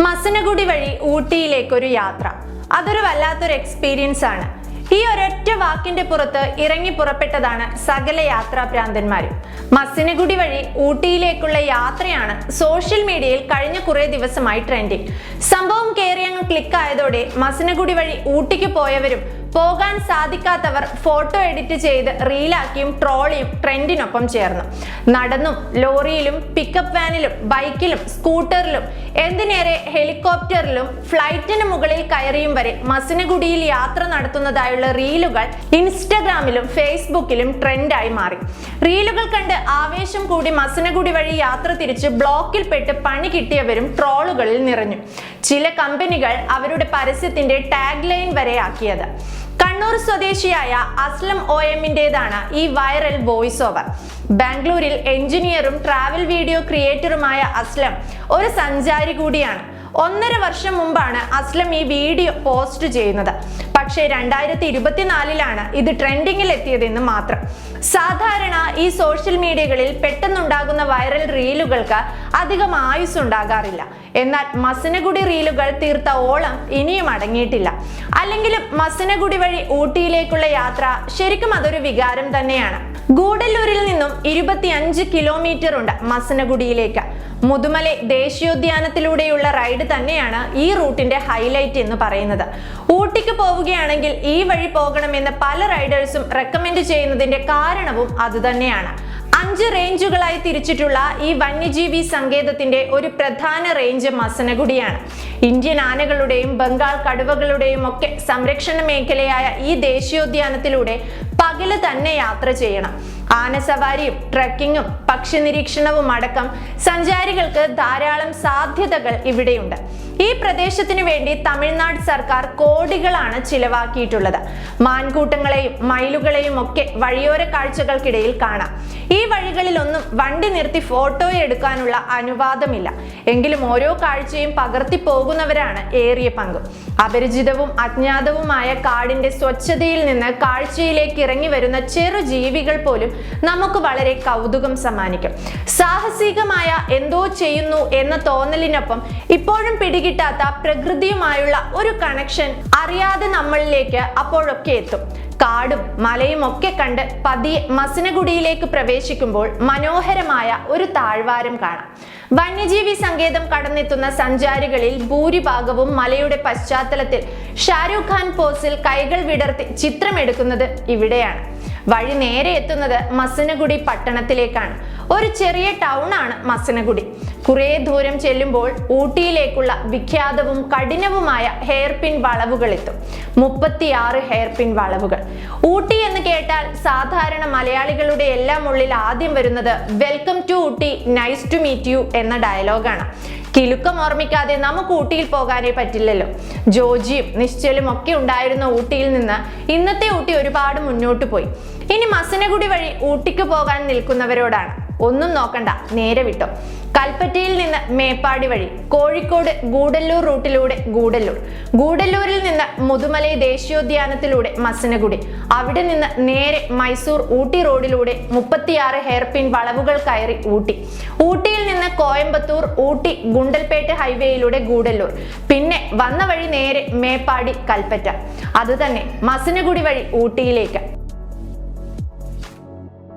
മസനഗുഡി വഴി ഊട്ടിയിലേക്കൊരു യാത്ര. അതൊരു വല്ലാത്തൊരു എക്സ്പീരിയൻസ് ആണ്. ഈ ഒരൊറ്റ വാക്കിന്റെ പുറത്ത് ഇറങ്ങി പുറപ്പെട്ടതാണ് സകല യാത്രാഭ്രാന്തന്മാരും. മസനഗുഡി വഴി ഊട്ടിയിലേക്കുള്ള യാത്രയാണ് സോഷ്യൽ മീഡിയയിൽ കഴിഞ്ഞ കുറേ ദിവസമായി ട്രെൻഡിങ് സംഭവം കയറി അങ്ങ് ക്ലിക്കായതോടെ മസനഗുഡി വഴി ഊട്ടിക്ക് പോയവരും പോകാൻ സാധിക്കാത്തവർ ഫോട്ടോ എഡിറ്റ് ചെയ്ത് റീലാക്കിയും ട്രോളിയും ട്രെൻഡിനൊപ്പം ചേർന്നു. നടന്നും ലോറിയിലും പിക്കപ്പ് വാനിലും ബൈക്കിലും സ്കൂട്ടറിലും എന്തിനേറെ ഹെലികോപ്റ്ററിലും ഫ്ലൈറ്റിന് മുകളിൽ കയറിയും വരെ മസനഗുഡിയിൽ യാത്ര നടത്തുന്നതായുള്ള റീലുകൾ ഇൻസ്റ്റഗ്രാമിലും ഫേസ്ബുക്കിലും ട്രെൻഡായി മാറി. റീലുകൾ കണ്ട് ആവേശം കൂടി മസനഗുഡി വഴി യാത്ര തിരിച്ച് ബ്ലോക്കിൽ പെട്ട് പണി കിട്ടിയവരും ട്രോളുകളിൽ നിറഞ്ഞു. ചില കമ്പനികൾ അവരുടെ പരസ്യത്തിന്റെ ടാഗ് ലൈൻ വരെ ആക്കിയത്. കണ്ണൂർ സ്വദേശിയായ അസ്ലം ഒ എമ്മിന്റെതാണ് ഈ വൈറൽ വോയിസ് ഓവർ ബാംഗ്ലൂരിൽ എഞ്ചിനീയറും ട്രാവൽ വീഡിയോ ക്രിയേറ്ററുമായ അസ്ലം ഒരു സഞ്ചാരി കൂടിയാണ്. ഒന്നര വർഷം മുമ്പാണ് അസ്ലം ഈ വീഡിയോ പോസ്റ്റ് ചെയ്യുന്നത്. പക്ഷേ രണ്ടായിരത്തി ഇരുപത്തിനാലിലാണ് ഇത് ട്രെൻഡിങ്ങിൽ എത്തിയതെന്ന് മാത്രം. സാധാരണ ഈ സോഷ്യൽ മീഡിയകളിൽ പെട്ടെന്നുണ്ടാകുന്ന വൈറൽ റീലുകൾക്ക് അധികം ആയുസ് ഉണ്ടാകാറില്ല എന്നാൽ മസനഗുഡി റീലുകൾ തീർത്ത ഓളം ഇനിയും അടങ്ങിയിട്ടില്ല. അല്ലെങ്കിലും മസനഗുഡി വഴി ഊട്ടിയിലേക്കുള്ള യാത്ര ശരിക്കും അതൊരു വികാരം തന്നെയാണ്. ഗൂഡല്ലൂരിൽ നിന്നും ഇരുപത്തിയഞ്ച് കിലോമീറ്റർ ഉണ്ട് മസനഗുഡിയിലേക്ക്. മുതുമല ദേശീയോദ്യാനത്തിലൂടെയുള്ള റൈഡ് തന്നെയാണ് ഈ റൂട്ടിന്റെ ഹൈലൈറ്റ് എന്ന് പറയുന്നത്. ഊട്ടിക്ക് പോവുകയാണെങ്കിൽ ഈ വഴി പോകണമെന്ന് പല റൈഡേഴ്സും റെക്കമെൻഡ് ചെയ്യുന്നതിന്റെ കാരണവും അതുതന്നെയാണ് അഞ്ച് റേഞ്ചുകളായി തിരിച്ചിട്ടുള്ള ഈ വന്യജീവി സങ്കേതത്തിന്റെ ഒരു പ്രധാന റേഞ്ച് മസനഗുഡിയാണ്. ഇന്ത്യൻ ആനകളുടെയും ബംഗാൾ കടുവകളുടെയും ഒക്കെ സംരക്ഷണ മേഖലയായ ഈ ദേശീയോദ്യാനത്തിലൂടെ പകൽ തന്നെ യാത്ര ചെയ്യണം. ആനസവാരിയും ട്രക്കിങ്ങും പക്ഷി നിരീക്ഷണവും അടക്കം സഞ്ചാരികൾക്ക് ധാരാളം സാധ്യതകൾ ഇവിടെയുണ്ട്. ഈ പ്രദേശത്തിനു വേണ്ടി തമിഴ്നാട് സർക്കാർ കോടികളാണ് ചിലവാക്കിയിട്ടുള്ളത്. മാൻകൂട്ടങ്ങളെയും മയിലുകളെയും ഒക്കെ വഴിയോര കാഴ്ചകൾക്കിടയിൽ കാണാം. ഈ വഴികളിലൊന്നും വണ്ടി നിർത്തി ഫോട്ടോ എടുക്കാനുള്ള അനുവാദമില്ല. എങ്കിലും ഓരോ കാഴ്ചയും പകർത്തി പോകുന്നവരാണ് ഏറിയ പങ്ക്. അപരിചിതവും അജ്ഞാതവുമായ കാടിന്റെ സ്വച്ഛതയിൽ നിന്ന് കാഴ്ചയിലേക്ക് ഇറങ്ങി വരുന്ന ചെറു ജീവികൾ പോലും നമുക്ക് വളരെ കൗതുകം സമ്മാനിക്കും. സാഹസികമായ എന്തോ ചെയ്യുന്നു എന്ന തോന്നലിനൊപ്പം ഇപ്പോഴും പിടികിട്ടാത്ത പ്രകൃതിയുമായുള്ള ഒരു കണക്ഷൻ അറിയാതെ നമ്മളിലേക്ക് അപ്പോഴൊക്കെ എത്തും. കാടും മലയും ഒക്കെ കണ്ട് പതിയെ മസിനഗുഡിയിലേക്ക് പ്രവേശിക്കുമ്പോൾ മനോഹരമായ ഒരു താഴ്വാരം കാണാം. വന്യജീവി സങ്കേതം കടന്നെത്തുന്ന സഞ്ചാരികളിൽ ഭൂരിഭാഗവും മലയുടെ പശ്ചാത്തലത്തിൽ ഷാരൂഖ് ഖാൻ പോസിൽ കൈകൾ വിടർത്തി ചിത്രമെടുക്കുന്നത് ഇവിടെയാണ്. വഴി നേരെ എത്തുന്നത് മസനഗുഡി പട്ടണത്തിലേക്കാണ്. ഒരു ചെറിയ ടൗൺ ആണ് മസനഗുഡി. കുറേ ദൂരം ചെല്ലുമ്പോൾ ഊട്ടിയിലേക്കുള്ള വിഖ്യാതവും കഠിനവുമായ ഹെയർപിൻ വളവുകൾ എത്തും മുപ്പത്തിയാറ് ഹെയർ പിൻ വളവുകൾ. ഊട്ടി എന്ന് കേട്ടാൽ സാധാരണ മലയാളികളുടെ എല്ലാം ഉള്ളിൽ ആദ്യം വരുന്നത് welcome to Ooty nice to meet you എന്ന ഡയലോഗാണ്. കിലുക്കം ഓർമ്മിക്കാതെ നമുക്ക് ഊട്ടിയിൽ പോകാനേ പറ്റില്ലല്ലോ. ജോജിയും നിശ്ചലും ഒക്കെ ഉണ്ടായിരുന്ന ഊട്ടിയിൽ നിന്ന് ഇന്നത്തെ ഊട്ടി ഒരുപാട് മുന്നോട്ട് പോയി. ഇനി മസനഗുഡി വഴി ഊട്ടിക്ക് പോകാൻ നിൽക്കുന്നവരോടാണ്. ഒന്നും നോക്കണ്ട നേരെ വിട്ടോ. കൽപ്പറ്റയിൽ നിന്ന് മേപ്പാടി വഴി കോഴിക്കോട് ഗൂഡല്ലൂർ റൂട്ടിലൂടെ ഗൂഡല്ലൂർ. ഗൂഡല്ലൂരിൽ നിന്ന് മുതുമലൈ ദേശീയോദ്യാനത്തിലൂടെ മസനഗുഡി. അവിടെ നിന്ന് നേരെ മൈസൂർ ഊട്ടി റോഡിലൂടെ മുപ്പത്തിയാറ് ഹെയർപിൻ വളവുകൾ കയറി ഊട്ടി. ഊട്ടിയിൽ നിന്ന് കോയമ്പത്തൂർ ഊട്ടി ഗുണ്ടൽപേട്ട് ഹൈവേയിലൂടെ ഗൂഡല്ലൂർ. പിന്നെ വന്ന വഴി നേരെ മേപ്പാടി കൽപ്പറ്റ. അതുതന്നെ മസനഗുഡി വഴി ഊട്ടിയിലേക്ക്.